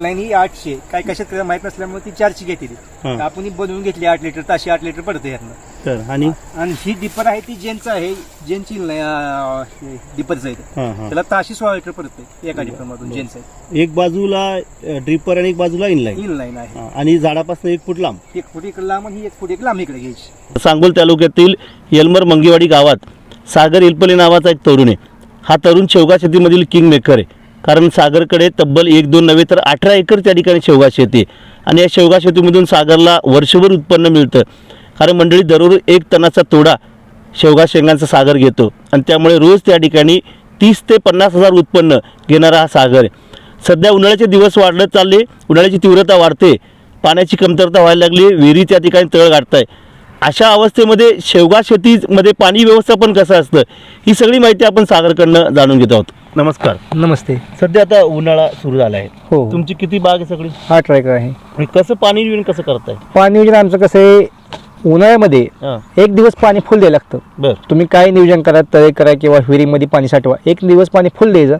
Line ही आठशे. काय कशात शेतकऱ्याला माहीत नसल्यामुळे ती चारशे घेतली. आपण ही बनवून घेतली आठ लिटर ताशी आठ लिटर पडते यातनं. तर आणि? आणि ही डिपर आहे ती जेनचं आहे जेनची डिपरचं आहे ते. हा, हा. त्याला ताशी सोळा लिटर पडते एका डिपर मधून जेनचं आहे. एक बाजूला ड्रिपर आणि एक बाजूला इनलाईन इन लाईन आहे आणि झाडापासून एक फूट लांब. एक फूट इकडे लांब आणि ही एक फूट एक लांब इकडे घ्यायची. सांगोल तालुक्यातील येलमर मंगेवाडी गावात सागर इलपले नावाचा एक तरुण आहे. हा तरुण शेवगा शेतीमधील किंग मेकर आहे. कारण सागरकडे तब्बल एक दोन नव्हे तर अठरा एकर त्या ठिकाणी शेवगा शेती आणि या शेवगा शेतीमधून सागरला वर्षभर उत्पन्न मिळतं. कारण मंडळी दररोज एक टनाचा तोडा शेवगा शेंगांचा सागर घेतो. आणि त्यामुळे रोज त्या ठिकाणी तीस ते पन्नास हजार उत्पन्न घेणारा हा सागर आहे. सध्या उन्हाळ्याचे दिवस वाढत चालले उन्हाळ्याची तीव्रता वाढते पाण्याची कमतरता व्हायला लागली विहिरी त्या ठिकाणी तळ गाठताय. अशा अवस्थेमध्ये शेवगा शेतीमध्ये पाणी व्यवस्थापन कसं असतं ही सगळी माहिती आपण सागरकडनं जाणून घेत आहोत. नमस्कार. नमस्ते. सध्या आता उन्हाळा सुरू झाला आहे. हो तुमची किती बाग आहे सगळी? हा ट्रॅकर आहे. आणि कसं पाणी नियोजन कसं करताय? पाणी नियोजन आमचं कसं आहे उन्हाळ्यामध्ये हां. एक दिवस पाणी फुल द्यायला लागतं. बर. तुम्ही काय नियोजन करा तळे करा किंवा विहिरीमध्ये पाणी साठवा. एक दिवस पाणी फुल द्यायचं.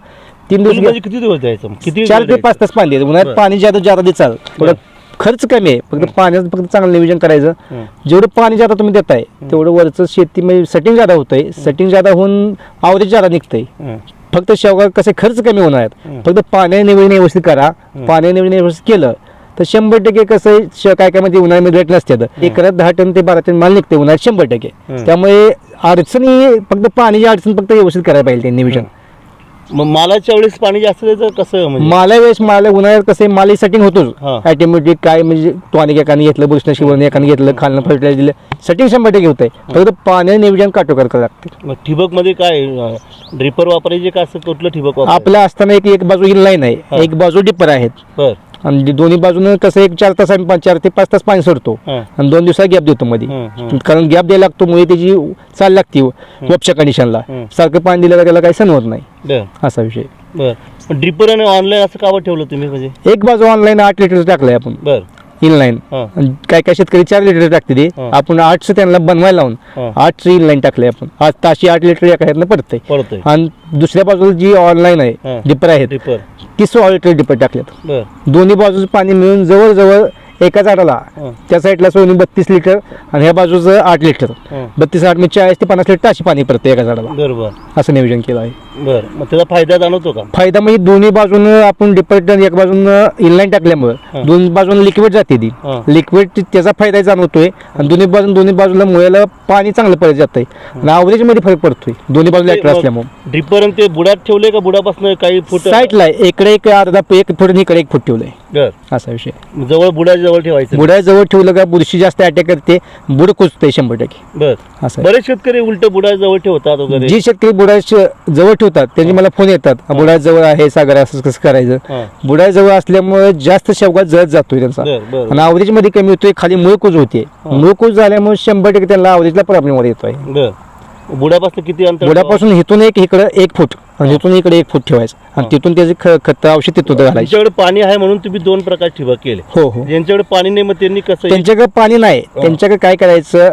तीन दिवस म्हणजे किती दिवस द्यायचं? किती चार ते द्यायचं? पाच तास पाणी द्यायचं. उन्हाळ्यात बरं. पाणी जादा जादा देचाल. थोडं खर्च कमी आहे. फक्त पाण्याचं फक्त चांगलं नियोजन करायचं. हं. जेवढं पाणी जादा तुम्ही देताय तेवढं वरचं शेती म्हणजे सेटिंग जादा होतंय. सेटिंग जादा होऊन आवरेज जादा निघतंय. हं. फक्त शेवगा कसे खर्च कमी होणार. आहेत. फक्त पाण्या निवडून व्यवस्थित करा. पाण्या निवडून व्यवस्थित केलं तर शंभर टक्के कसं काय काय मध्ये उन्हाळ्यामध्ये रेट नसतात एकरात दहा टन ते बारा टन माल निघते उन्हाळ्यात शंभर टक्के. त्यामुळे अडचणी फक्त पाण्याची अडचण फक्त व्यवस्थित करायला पाहिजे ते नियोजन मग मालाच्या वेळेस पाणी जास्त द्यायचं कसं म्हणजे? मला वेळेस मला उन्हाळ्यात कसं माल सेटिंग हा. होतोच ऑटोमॅटिक काय म्हणजे टॉनिक एकाने घेतलं बुरशना शिवण एकाने घेतलं खालनं फर्टिलायझर दिलं सेटिंग शंभर टक्के होतंय. फक्त पाण्या नियोजन करावं लागते. मग ठिबकमध्ये काय ड्रिपर वापरायचे का असं कुठलं ठिबक वापर आपलं असताना एक एक बाजू इन लाईन हा. आहे एक बाजू डिपर आहेत. बर. आणि जे दोन्ही बाजूनं कसं एक चार तास आम्ही पा- चार ते पाच तास पाणी सोडतो. हां. आणि दोन दिवसात गॅप देतो मध्ये हं. कारण गॅप द्यायला लागतो मुळे त्याची चाल लागते वपच्या कंडिशनला हं. सारखं पाणी दिलं का त्याला काही सण होत नाही. बर. असा विषय. बर. ड्रिपर आणि ऑनलाईन असं कावं ठेवलं तुम्ही म्हणजे? एक बाजू ऑनलाईन आठ लिटर टाकलंय आपण. बर. इनलाईन काय काय शेतकरी चार लिटर टाकते ते. हा. आपण आठशे त्यांना बनवायला लावून हां. आठशे इनलाईन टाकले आपण. आज ताशी आठ लिटर एका ह्यातनं पडतोय. आणि दुसऱ्या बाजूला जी ऑनलाईन आहे. डिपर आहेत ती सोळा लिटर डिपर टाकलेत दोन्ही बाजूचं पाणी मिळून जवळजवळ एका झाडाला त्या साईडला सोनी बत्तीस लिटर आणि ह्या बाजूचं आठ लिटर बत्तीस आठ म्हणजे चाळीस ते पन्नास लिटर ताशी पाणी पडतं एका झाडाला. बर बर असं नियोजन केलं आहे. बर. मग त्याचा फायदा जाणवतो का? फायदा म्हणजे दोन्ही बाजूनं आपण डिपार्टमेंट एक बाजूनं इनलाईन. टाकल्यामुळं दोन्ही बाजूनं लिक्विड जाते ती. लिक्विड त्याचा फायदा जाणवतोय आणि दोन्ही बाजून दोन्ही बाजूला मुळ्याला पाणी चांगलं पडत जातंय. आणि average मध्ये फरक पडतोय. दोन्ही बाजूला मग असल्यामुळे. ड्रिपर ते बुडात ठेवले का? बुडापासून काही फूट साईडला आहे. इकडे एक अर्धा एक फूट आणि इकडे एक फूट ठेवलंय. असा विषय जवळ बुडाच्या जवळ ठेवायचं. बुड्या जवळ ठेवलं का बुरशी जास्त अटॅक करते. बुड कुचते शंभर टक्के. बर. असं आहे. बरेच शेतकरी उलट बुडाच्या जवळ ठेवतात जी शेतकरी बुडाच्या जवळ ठेवतात. त्यांनी मला फोन येतात. बुडा जवळ आहे सागर असं कसं करायचं? हां. बुडा जवळ असल्यामुळे जास्त शेवगा जळत जातोय त्यांचा. आणि आवरेजमध्ये कमी होतोय खाली मुळकूज होते. मुळकूज झाल्यामुळे शंभर टक्के त्यांना आवरेजला प्रॉब्लेम येतोय. बुडापासून किती अंतर बुडापासून इथून एक इकडं एक फूट. आणि इथून इकडे एक फूट ठेवायचं. आणि तिथून त्याचे ख- खत औषध तिथून घालायचे. पाणी आहे म्हणून तुम्ही दोन प्रकार ठिबक केले. हो हो. ज्यांच्याकडे पाणी नाही मग त्यांनी कसं त्यांच्याकडे पाणी नाही. त्यांच्याकडे काय करायचं.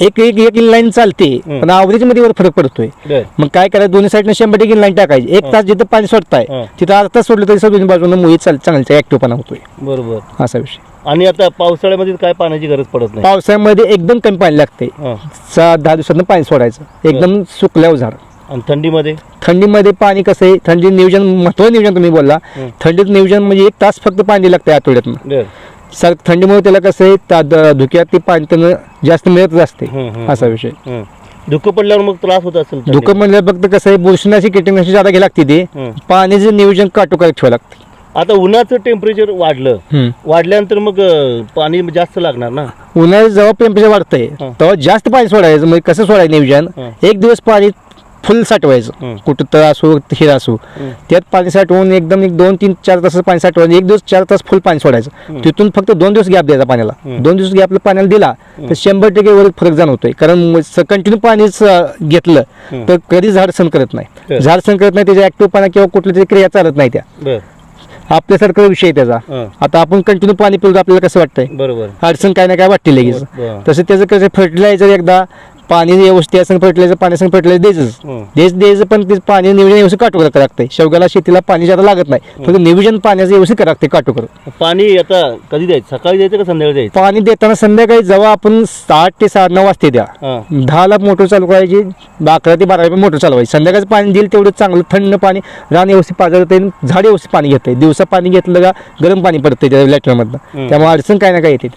एक एक एक लाईन चालते हं. पण आवरेजमध्ये वर फरक पडतोय. बर. मग काय करायचं? दोन्ही साईडनं शंभर टक्के लाईन टाकायची. एक तास जिथं पाणी सोडताय हं. तिथं अर्धा तास सोडलं तरी सर दोन्ही बाजूनं मुळी चाल चांगलं ऍक्टिव्हपणा होतोय. बरोबर. असा विषय. आणि आता पावसाळ्यामध्ये काय पाण्याची गरज पडत नाही? पावसाळ्यामध्ये एकदम कमी पाणी लागते हां. सात दहा दिवसातनं पाणी सोडायचं. एकदम सुकल्यावर झाड. आणि थंडीमध्ये? थंडीमध्ये पाणी कसं आहे? थंडी नियोजन महत्वाचं नियोजन तुम्ही बोलला. हं. थंडीत नियोजन म्हणजे एक तास फक्त पाणी लागतं आठवड्यातनं. बर. सर थंडीमुळे त्याला कसं आहे? ता- द- धुक्यात ते पाणी त्यानं जास्त मिळतच असते. हं, हं, असा विषय. हं. धुकं पडल्यावर मग त्रास होत असेल थंडीत. धुकं म्हणलं फक्त कसं आहे? बुरशीनाशी कीटकनाशी जादा घ्यायला लागते ते. हं. पाण्याचं नियोजन काटोकाट ठेवावं लागते. आता उन्हाचं टेम्परेचर वाढलं. वाढल्यानंतर मग अं, पाणी जास्त लागणार ना उन्हाळ्यात जेव्हा टेम्परेचर वाढतंय हं. तेव्हा जास्त पाणी सोडायचं म्हणजे कसं सोडायचं नियोजन हं. एक दिवस पाणी फुल. साठवायचं कुठं तर असो हिर असो. त्यात पाणी साठवून एकदम एक दोन तीन चार तास पाणी साठवायचं एक दिवस चार तास फुल पाणी सोडायचं. तिथून फक्त दोन दिवस गॅप द्यायचा पाण्याला. दोन दिवस गॅपला पाण्याला दिला तर शंभर टक्के वर फरक जाणवतोय कारण कंटिन्यू पाणीच घेतलं. तर कधी झाड सण करत नाही. झाड सण करत नाही त्याच्या ऍक्टिव्हपणा किंवा कुठल्या तरी क्रिया चालत नाही त्या बर आपल्यासारखा विषय आहे त्याचा. आता आपण कंटिन्यू पाणी पिलो आपल्याला कसं वाटतंय बरोबर अडचण काय ना काय वाटते लगेच. तसं त्याचं कसं फर्टिलायझर एकदा पाणी व्यवस्थित असं फर्टिलायझर पाणी फर्टिलायझर द्यायचंच. द्यायचं. द्यायचं पण ते पाणी नियोजन व्यवस्थित काटोकर करावं लागतंय. शेवग्याला शेतीला पाणी जादा लागत नाही. फक्त नियोजन पाण्याचं व्यवस्थित करावं लागते काटोकर पाणी आता कधी द्यायचं? सकाळी द्यायचं का संध्याकाळी द्यायचं? पाणी देताना संध्याकाळी जेव्हा आपण सात ते साडे नऊ वाजते द्या. हां. दहाला मोटर चालू करायची अकरा ते बारा मोटर चालवायची. संध्याकाळचं पाणी देईल तेवढं चांगलं थंड पाणी रान व्यवस्थित पाजळत येईल झाड व्यवस्थित पाणी घेतंय. दिवसा पाणी घेतलं का गरम पाणी पडतंय त्या लॅटरमधनं. त्यामुळे अडचण काय ना काय येते.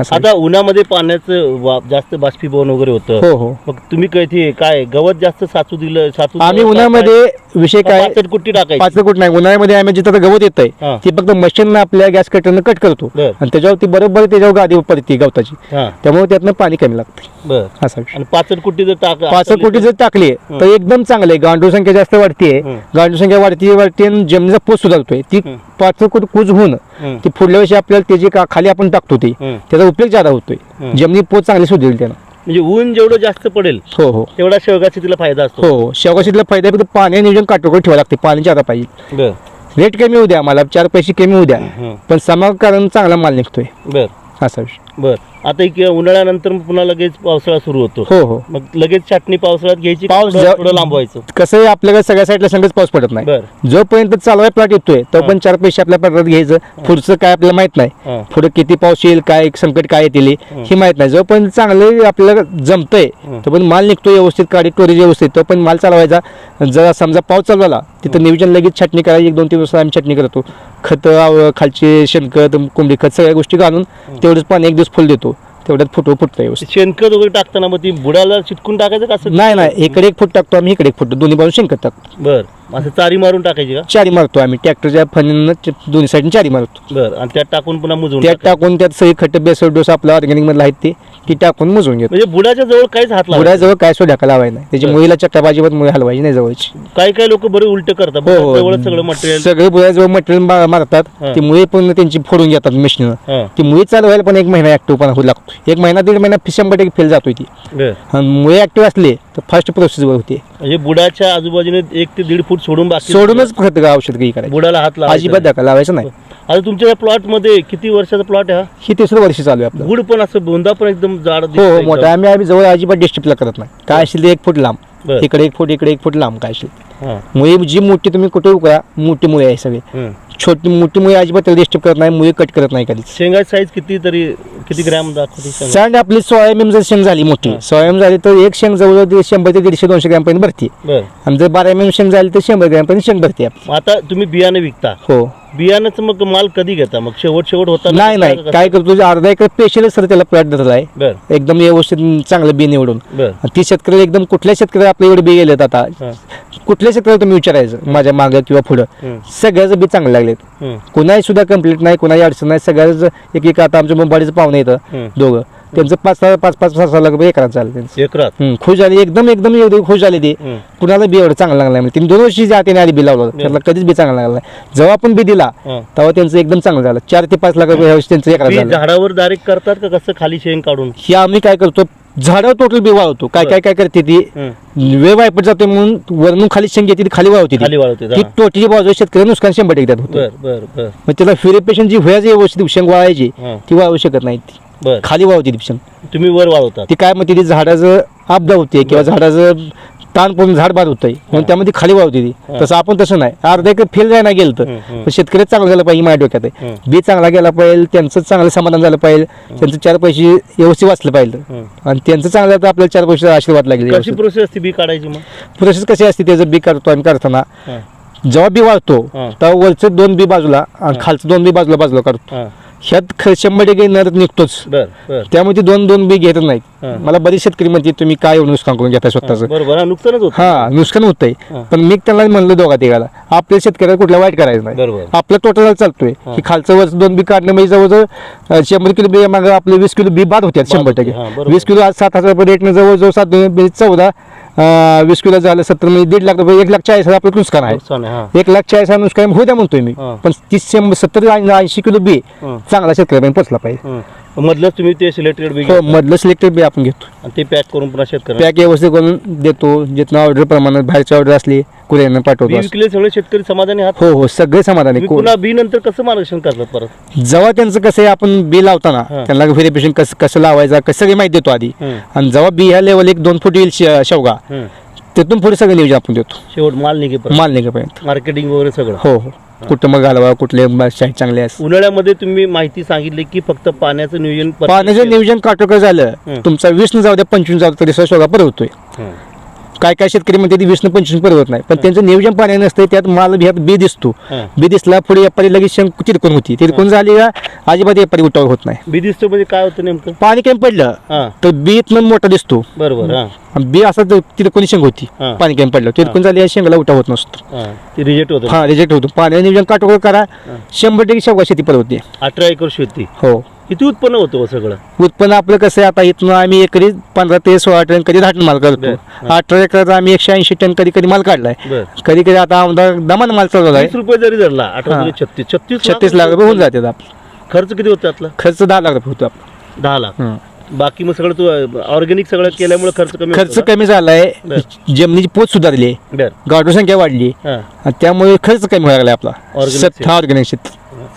असं आता उन्हामध्ये पाण्याचं जास्त बाष्पीभवन वगैरे होतं. हो हो मग तुम्ही काय ते काय गवत जास्त साचू दिलं साचू आम्ही दिलं का उन्हामध्ये विषय काय? काय पाचट कुट्टी टाकायची पाच कुठ नाही उन्हाळ्यामध्ये आम्ही जिथं आता गवत येतंय हा. ती फक्त मशीन आपल्या गॅस कटरनं कट करतो बर. आणि त्याच्यावरती बरोबर त्याच्यावर गादी पडते गवताची हा त्यामुळे त्यातनं पाणी कमी लागतं बर असा विषय आणि पाचट कुट्टी जर टाक पाच कोटी जर टाकली तर एकदम चांगलं आहे गांडूळ संख्या जास्त वाढतीये हं. गांडूळ संख्या वाढती वाढते आणि जमिनीचा पोत सुधारतोय ती हं. पाच कोट कुज होऊन हं. ती पुढल्या वर्षी आपल्याला त्याची का खाली आपण टाकतो ती हं. त्याचा उपयोग जादा होतोय हं. जमिनी पोत चांगली सुधरेल त्यानं म्हणजे ऊन जेवढं जास्त पडेल हो हो. तेवढा शेवगा शेतीला फायदा असतो. हो हो. शेवगाशीतला फायदा आहे फक्त पाणी नियोजन काटोकट ठेवावं लागते पाणी जादा पाहिजे. बर. रेट कमी होऊ द्या मला चार पैसे कमी होऊ द्या. हं. पण समाकरण चांगला माल निघतोय. बर. असा विषय. बर. आता एक उन्हाळ्यानंतर मग पुन्हा लगेच पावसाळा सुरू होतो. हो हो. मग लगेच छाटणी पावसाळ्यात घ्यायची पाऊस थोडं लांबवायचं. कसं आहे आपल्याकडे सगळ्या साईडला संगच पाऊस पडत नाही. बर. जोपर्यंत चालवाय प्लॉट येतोय तो पण चार पैसे आपल्या प्लॉटात घ्यायचं. पुढचं काय आपल्याला माहीत नाही. हां. पुढे किती पाऊस येईल काय संकट काय येतील हे. माहीत नाही. जोपर्यंत चांगलं आपल्याला जमतंय. तो पण माल निघतो व्यवस्थित काडी टोरेज व्यवस्थित तो पण माल चालवायचा. जर समजा पाऊस चालू झाला तिथं नियोजन लगेच छटणी करायची एक दोन तीन दिवस आम्ही छटणी करतो. खत खालचे शेणखत कोंबडी खत सगळ्या गोष्टी घालून तेवढंच पाणी एक दिवस फुल देतो. तेवढ्यात फुटो फुटतं व्यवस्थित. शेणखत वगैरे टाकताना मग ती बुडाला चिटकून टाकायचं का असं? नाही नाही इकडे एक फूट टाकतो आम्ही इकडे एक फुट. दोन्ही बाजून शेणखत टाकतो. बर. असं चारी मारून टाकायची का? चारी मारतो आम्ही. ट्रॅक्टरच्या फणीनं दोन्ही साईडने चारी मारतो. बर आणि त्यात टाकून पुन्हा मुजवून त्यात टाकायचं. टाकून त्यात सगळी खट्ट बेसळ डोस आपला ऑर्गॅनिक मधला आहेत ते ती टाकून मोजून घेतो. म्हणजे बुडाच्या जवळ काहीच हात लावत बुडाजवळ काय सो ढाका लावायला नाही. त्याची मुळीला चक्काबाजीवर मुळी हलवायची नाही जवळची. काही काही लोक बरे उलट करतात हो बुडाच्या हो. जवळच सगळं मटेरियल सगळे बुडाजवळ मटेरियल मारतात. हा. ती मुळी पण त्यांची फोडून घेतात मशीन हा. ती मुळी चालवायला पण एक महिना ऍक्टिव्ह पण होऊ लागतो. एक महिना दीड महिना शंभर टक्के फेल जातोय ती. बर. आणि मुळे ऍक्टिव्ह असले तर फास्ट प्रोसेसवर होते. म्हणजे बुडाच्या आजूबाजूने एक ते दीड फूट सोडून बाकी सोडूनच फक्त औषध काही करायचं बुडाला हात लावायचा अजिबात. धक्का लावायचं नाही. आता तुमच्या या प्लॉटमध्ये किती वर्षाचा प्लॉट आहे हा? ही तिसरं वर्ष चालू आहे आपलं. गुड पण असं बोंदा पण एकदम जाड हो दिसतोय हो एकदम. मोठा. आम्ही आम्ही जवळ अजिबात डिस्ट्रिक्टला करत नाही. काय असेल ते एक फूट लांब. बरं. इकडे एक फूट इकडे एक फूट लांब काय असेल. हा. मुळे जी मोठी तुम्ही कुठे उकळा मोठी मुळे आहे सगळे. छोटी मोठी मुळे अजिबात त्याला डिस्टर्ब करत नाही मुळे कट करत नाही कधीच. शेंगाची साईज किती तरी किती ग्रॅम दाखवते शेंगा? सांड आपली सोळा एम जर शेंग झाली मोठी सोळा एम झाली तर एक शेंग जवळजवळ शंभर ते दीडशे दोनशे ग्रॅम पर्यंत भरते. बर. आणि जर बारा एम एम शेंग झाली तर शंभर ग्रॅम पर्यंत शेंग भरते. मग आता तुम्ही बियाणे विकता. हो. बियाण्याचं मग माल कधी घेता? मग शेवट शेवट होता नाही नाही. काय करतो? जे अर्धा एकर स्पेशल सर त्याला प्लॉट धरला आहे. बर. एकदम व्यवस्थित चांगलं बी निवडून. बर. आणि ती शेतकऱ्याला एकदम कुठल्या शेतकऱ्याला आपल्या एवढे बी गेलेत आता? हा. कुठल्या शेतकऱ्याला तुम्ही विचारायचं? माझ्या मागं किंवा पुढं. हं. सगळ्याचं बी चांगलं लागलेत. कुणाही सुद्धा कंप्लीट नाही कुणाही अडचण नाही. सगळ्याच एक एक आता आमच्या मुंबईचं पाहुणे येतं. दोघं. त्यांचं पाच सहा पाच पाच सहा सहा लाख रुपये एकरात झालं त्यांचं. एकरात? खुश झाली. एकदम एकदम एवढी खुश झाली ती. कुणाला बी एवढं चांगलं लागलं तिने दोन वर्षी ज्या त्याने आधी बी लावलं त्याला कधीच बी चांगलं लागलं नाही. जेव्हा आपण बी दिला हं. तेव्हा त्यांचं एकदम चांगलं झालं. चार ते पाच लाख रुपये त्यांचं एकरात झालं. झाडावर डायरेक्ट करतात का कसं खाली शेंग काढून? हे आम्ही काय करतो झाडावर टोटल बी वाळवतो. काय काय काय करते ती? हं. वेळ वायपट जाते म्हणून वरून खाली शेंग येते ती खाली वाळवते ती. वाळवते ती हा. टोटली बाजू शेतकरी नुकसान शंभर टक्के त्यात होतं. बर बर बर. मग त्याला फ्युरिफिकेशन जी व्हायची व्यवस्थित शेंग वाळायची हा. ती वाळू शकत नाही ती. बर खाली वाळवते ती शेंग तुम्ही वर वाळवतात ती काय म्हणते ती झाडाचं आपदा होते किंवा झाडाचं ताण पडून झाड बाद होतंय म्हणून त्यामध्ये खाली वाळवते ती. तसं आपण तसं नाही अर्धा एक फेल जायला गेलं तर. पण शेतकरी चांगलं झालं पाहिजे माझ्या डोक्यात आहे. बी चांगला गेला पाहिजे त्यांचं चांगलं समाधान झालं पाहिजे त्यांचं चार पैसे व्यवस्थित वाचलं पाहिजे. आणि त्यांचं चांगलं झालं तर आपल्याला चार पैसे आशीर्वाद लागेल कशी व्यवस्थित. प्रोसेस असते बी काढायची मग प्रोसेस कशी असते त्याचं बी करतो आम्ही करताना हा. जेव्हा बी वाळतो हा. तेव्हा वरचं दोन बी बाजूला आणि खालचं दोन बी बाजूला बाजूला काढतो हा. ह्यात ख- शंभर टक्के नर निघतोच. बर बर. त्यामुळे ते दोन दोन बी घेत हा. नाहीत मला बरीच शेतकरी म्हणते तुम्ही काय एवढं नुकसान करून घेता स्वतःचं? बरोबर. हा, नुकसानच होत. हा नुकसान होतंय. हा. पण मी त्यांना म्हणलं दोघा तिघाला आपल्या शेतकऱ्याला कुठला वाईट करायचं नाही. आपलं टोटल चालतोय. की खालचं वर दोन बी काढणं म्हणजे जवळजवळ अं, शंभर किलो बी मागं आपले वीस किलो बी बाद होत्यात बाद शंभर होते, हा, टक्के बरोबर. वीस किलो आज सात हजार रुपये रेटनं जवळजवळ सात दोन म्हणजे चौदा अं, वीस किलो झालं सत्तर म्हणजे दीड लाख रुपये एक लाख चाळीस हजार आपलं नुकसान आहे नुकसान आहे हा एक लाख चाळीस हजार नुकसान होऊ द्या म्हणतोय मी हा. पण तीस शंभर सत्तर ऐंशी किलो बी हं. चांगला शेतकऱ्यापर्यंत पोचला पाहिजे हं. मधलंच तुम्ही ते सिलेक्टेड बी हो. मधलं सिलेक्टेड बी आपण घेतो. आणि ते पॅक करून पुन्हा शेतकऱ्यांना पॅक व्यवस्थित करून देतो जिथनं ऑर्डर प्रमाणात बाहेरची ऑर्डर असली कुरिअरनं पाठवतो विकले सगळे शेतकरी समाधानी आहात? हो हो सगळे समाधानी. तुम्ही पुन्हा बी नंतर कसं मार्गदर्शन करतात परत? जेव्हा त्यांचं कसं आहे आपण बी लावताना हा. त्यांना व्हेरिफिकेशन कसं कसं लावायचं कसं सगळी माहिती देतो आधी. आणि जेव्हा बी ह्या लेवल एक दोन फूट येईल शे- शेवगा हं. तिथून पुढे सगळं नियोजन आपण देतो. शेवट माल निघेपर्यंत. माल निघेपर्यंत. मार्केटिंग वगैरे सगळं. हो हो. कुठं मग घालवा कुठले चांगले असं उन्हाळ्यामध्ये तुम्ही माहिती सांगितली की फक्त पाण्याचं नियोजन पाण्याचं. नियोजन काटोकर झालं. तुमचा वीस न जाऊ द्या पंचवीस जाऊ तरी सुद्धा शेवगा परवतोय हं. काय काय शेतकरी म्हणते वीस न पंचवीस परवत नाही. पण त्यांचं नियोजन पाणी नसतं त्यात माल ह्यात बी दिसतो. बी दिसला पुढे व्यापारी लगेच शंक तिरकून होती. तिरकून झाली का अजिबात व्यापारी उठाव होत नाही. बी दिसतो म्हणजे काय होतं नेमकं? पाणी कमी पडलं हा. तर बी इथनं मोठा दिसतो. बरोबर बी असं तिरकोणी शेंग होती. पाणी कमी पडलं. तिरकून झाली या शेंगाला उठाव होत नसतो. ते रिजेक्ट होतं हा रिजेक्ट होतो. पाण्याचं नियोजन काटोकर करा. शंभर टक्के शेवगा शेती परवडते. अठरा एकर शेती. हो. किती उत्पन्न होतं हो सगळं? उत्पन्न आपलं कसं आहे आता इथनं आम्ही एकरी पंधरा ते सोळा टन कधी दहा टन माल करतो. अठरा एकराचा आम्ही एकशे ऐंशी टन कधी कधी माल काढलाय. बर. कधी कधी आता आमदार दमान माल चालवला आहे रुपये जरी धरला अठरा हा. दुणे छत्तीस छत्तीस छत्तीस लाख रुपये होऊन जातात आपलं. खर्च किती होतो त्यातला खर्च दहा लाख रुपये होतो आपला. दहा लाख. हं. बाकी मग सगळं तू ऑर्गॅनिक सगळं केल्यामुळे खर्च कमी खर्च कमी झालाय. बर. जमिनीची पोत सुधारली? बर. गाडू संख्या वाढली. आणि त्यामुळे खर्च कमी व्हायला लागला आपला. Organic सत- शेती. ऑर्गॅनिक शेती.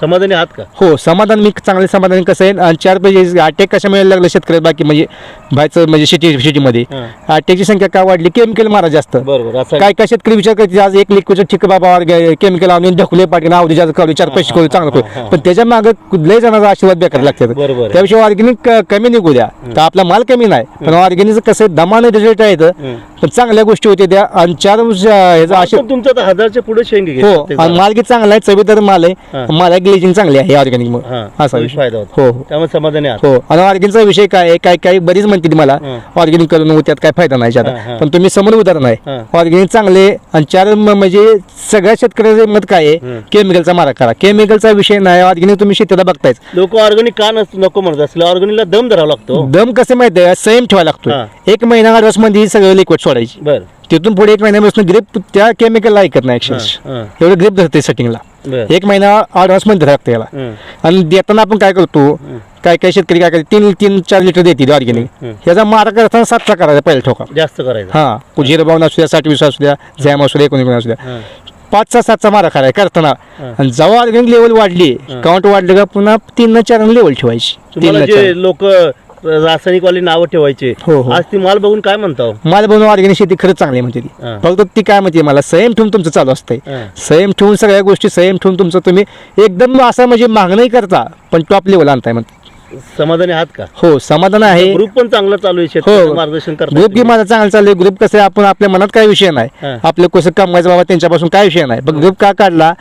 समाधानी आहात का? हो समाधान मी चांगले समाधान कसं आहे आणि चार पैसे अटॅक कशा मिळायला लागलं शेतकरी बाकी म्हणजे बाहेरचं म्हणजे शेती शेतीमध्ये. अटॅकची संख्या का वाढली? केमिकल मारा जास्त. बरोबर असं काय काय शेतकरी विचार करते आज एक लिक्विडचं ठीक बाबा केमिकल आणून ढकले पाटील अवधी जास्त करू चार पैसे करू चांगलं. करू. पण त्याच्यामागे कुठल्याही जणांचा आशीर्वाद बेकार लागतात. बरोबर आहे. त्याविषयी ऑर्गॅनिक कमी निघू द्या. तर आपला माल कमी नाही. पण ऑर्गॅनिक कसं आहे, दमाने रिझल्ट आहेत. हं. पण चांगल्या गोष्टी होत्या त्या आणि चार ह्याचा आशीर्वाद तुमचं आता हजारच्या पुढे शेंगे हो आणि माल चांगला आहे चवीदार माल आहे. माल ग्लेजिंग चांगली आहे ऑर्गॅनिक मग हा, असा विषय. फायदा होतो. हो हो. त्यामुळे समाधानी आहात. हो आणि ऑर्गॅनिकचा विषय काय आहे? काय काय बरीच म्हणते मला. ऑर्गॅनिक करून त्यात काय फायदा नाही हा, ज्यादा. पण तुम्ही समोर उदाहरण आहे. ऑर्गॅनिक चांगले आणि चार म- म्हणजे सगळ्या शेतकऱ्याचं मत काय. आहे? केमिकलचा मारा करा. केमिकलचा विषय नाही ऑर्गॅनिक तुम्ही शेतीला बघतायच लोक ऑर्गॅनिक का नसतो नको म्हणत असले. ऑर्गॅनिकला दम धरावा लागतो. दम कसे माहिती आहे? संयम ठेवायला हा. लागतो एक महिना आठमध्ये सगळं लिक्विड सोडायची. बर. तिथून पुढे एक महिन्यापासून ग्रीप त्या केमिकलला ऐकत नाही हा, एवढं ग्रीप धरते सेटिंगला बर. एक महिना आठमध्ये धरते याला. हं. आणि देताना आपण काय करतो काय काय शेतकरी काय करते तीन तीन चार लिटर देतील ऑर्गॅनिक. ह्याचा मारा करताना सातचा करायचा पहिला ठोका. जास्त करायचं. हा कुजीर बावन्न असू द्या साठ वीस असू द्या झॅम असू द्या एकोणीस असू द्या. हं. पाचचा सातचा मारा करायचा करताना. आणि जेव्हा ऑर्गॅनिक लेवल वाढली काउंट वाढलं का पुन्हा तीन न चार लेवल ठेवायची. तीन तुम्हाला जे लोक रासायनिक वाली नावं ठेवायचे. हो, हो. आज ती माल बघून काय म्हणता? मला बनवून ऑर्गॅनिक शेती खरंच चांगली आहे म्हणते ती. हं. फक्त ती काय म्हणते मला संयम ठेवून तुमचं चालू असतंय. संयम ठेवून सगळ्या गोष्टी संयम ठेवून तुमचं तुम्ही एकदम असं म्हणजे मागणंही करता पण टॉप लेवल आणताय म्हणते. समाधानी आहात का? हो समाधान आहे. ग्रुप पण चांगला चालू आहे शेतकऱ्यांना हो मार्गदर्शन ग्रुप की करता माझा चांगला चालू ग्रुप कसं आहे आपण आपल्या मनात काय विषय नाही. आपलं कसं कमवायचं बाबा त्यांच्यापासून काय विषय नाही. पण ग्रुप का काढला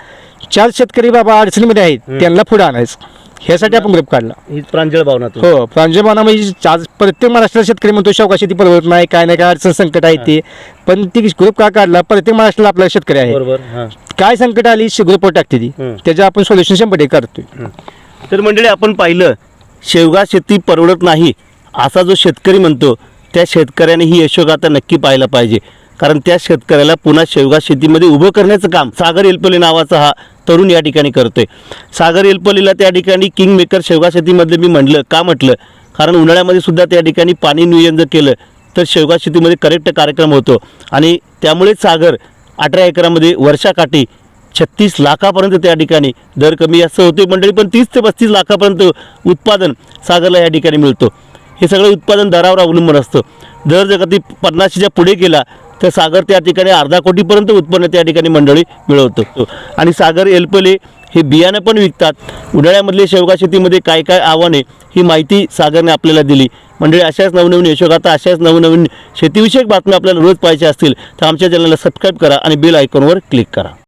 चार शेतकरी बाबा अडचणीमध्ये आहेत त्यांना पुढे आणायचं. ह्यासाठी आपण ग्रुप काढला. ही प्रांजळ भावना तू हो प्रांजळबाना म्हणजे आज प्रत्येक महाराष्ट्रात शेतकरी म्हणतो शौका शेती परवडत नाही काय नाही काय अडचण संकट आहे ते. पण ती ग्रुप का काढला? प्रत्येक महाराष्ट्राला आपला शेतकरी आहे. बरोबर हा. काय संकट आली? ग्रुपवर टाकते ती. हम्म. त्याचं आपण सोल्युशन शंभर टक्के करतोय. तर मंडळी आपण पाहिलं शेवगा शेती परवडत नाही असा जो शेतकरी म्हणतो त्या शेतकऱ्याने ही यशोगाथा नक्की पाहायला पाहिजे. कारण त्या शेतकऱ्याला पुन्हा शेवगा शेतीमध्ये उभं करण्याचं काम सागर एलपले नावाचा हा तरुण या ठिकाणी करतोय. सागर एलपलेला त्या ठिकाणी किंग मेकर शेवगा शेतीमध्ये मी म्हटलं का म्हटलं? कारण उन्हाळ्यामध्ये सुद्धा त्या ठिकाणी पाणी नियोजन जर केलं तर शेवगा शेतीमध्ये करेक्ट कार्यक्रम होतो. आणि त्यामुळेच सागर अठरा एकरामध्ये वर्षाकाठी छत्तीस लाखापर्यंत त्या ठिकाणी दर कमी जास्त होते मंडळी पण तीस ते पस्तीस लाखापर्यंत उत्पादन सागरला या ठिकाणी मिळतो. हे सगळं उत्पादन दरावर अवलंबून असतं. दर जर कधी पन्नाशीच्या पुढे गेला तर सागर त्या ठिकाणी अर्धा कोटीपर्यंत उत्पन्न त्या ठिकाणी मंडळी मिळवतो. आणि सागर एलपले हे बियाणं पण विकतात. उन्हाळ्यामधले शेवगा शेतीमध्ये काय काय आव्हाने ही माहिती सागरने आपल्याला दिली. मंडळी अशाच नवनवीन यशोगाथा अशाच नवनवीन शेतीविषयक बातम्या आपल्याला रोज पाहिजे असतील तर आमच्या चॅनलला सबस्क्राईब करा आणि बेल आयकॉनवर क्लिक करा.